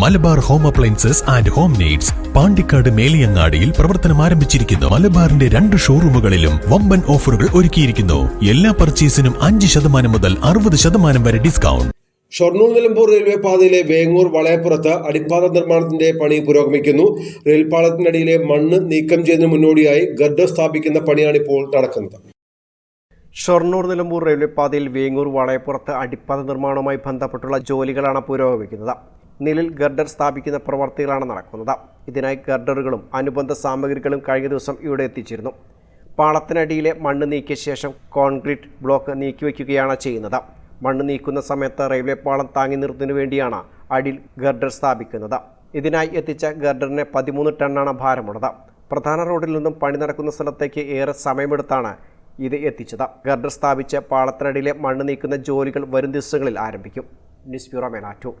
Malabar home appliances and home needs Pandikkad മേലിയങ്ങാടിയിൽ പ്രവർത്തനം ആരംഭിച്ചിരിക്കുന്നു. മലബാറിന്റെ രണ്ട് ഷോറൂമുകളിലും വമ്പൻ ഓഫറുകൾ ഒരുക്കിയിരിക്കുന്നു. എല്ലാ പർച്ചേസിനും അഞ്ച് ശതമാനം മുതൽ അറുപത് ശതമാനം വരെ ഡിസ്കൗണ്ട്. ഷൊർണൂർ നിലമ്പൂർ റെയിൽവേ പാതയിലെ വേങ്ങൂർ വളയപ്പുറത്ത് അടിപ്പാത നിർമ്മാണത്തിന്റെ പണി പുരോഗമിക്കുന്നു. റെയിൽപാളത്തിനടിയിലെ മണ്ണ് നീക്കം ചെയ്യുന്നതിന് മുന്നോടിയായി ഗർഡർ സ്ഥാപിക്കുന്ന പണിയാണ് ഇപ്പോൾ നടക്കുന്നത്. ഷൊർണൂർ നിലമ്പൂർ റെയിൽവേ പാതയിൽ വേങ്ങൂർ വളയപ്പുറത്ത് അടിപ്പാത നിർമ്മാണവുമായി ബന്ധപ്പെട്ടുള്ള ജോലികളാണ് പുരോഗമിക്കുന്നത്. നിലിൽ ഗർഡർ സ്ഥാപിക്കുന്ന പ്രവർത്തികളാണ് നടക്കുന്നത്. ഇതിനായി ഗർഡറുകളും അനുബന്ധ സാമഗ്രികളും കഴിഞ്ഞ ദിവസം ഇവിടെ എത്തിച്ചിരുന്നു. പാളത്തിനടിയിലെ മണ്ണ് നീക്കിയ ശേഷം കോൺക്രീറ്റ് ബ്ലോക്ക് നീക്കിവെക്കുകയാണ് ചെയ്യുന്നത്. മണ്ണ് നീക്കുന്ന സമയത്ത് റെയിൽവേ പാളം താങ്ങി നിർത്തുന്നതിനു വേണ്ടിയാണ് അടിയിൽ ഗർഡർ സ്ഥാപിക്കുന്നത്. ഇതിനായി എത്തിച്ച ഗർഡറിന് പതിമൂന്ന് ടണ്ണാണ് ഭാരമുള്ളത്. പ്രധാന റോഡിൽ നിന്നും പണി നടക്കുന്ന സ്ഥലത്തേക്ക് ഏറെ സമയമെടുത്താണ് ഇത് എത്തിച്ചത്. ഗർഡർ സ്ഥാപിച്ച് പാളത്തിനടിയിലെ മണ്ണ് നീക്കുന്ന ജോലികൾ വരും ദിവസങ്ങളിൽ ആരംഭിക്കും. News bureau മേനാറ്റൂർ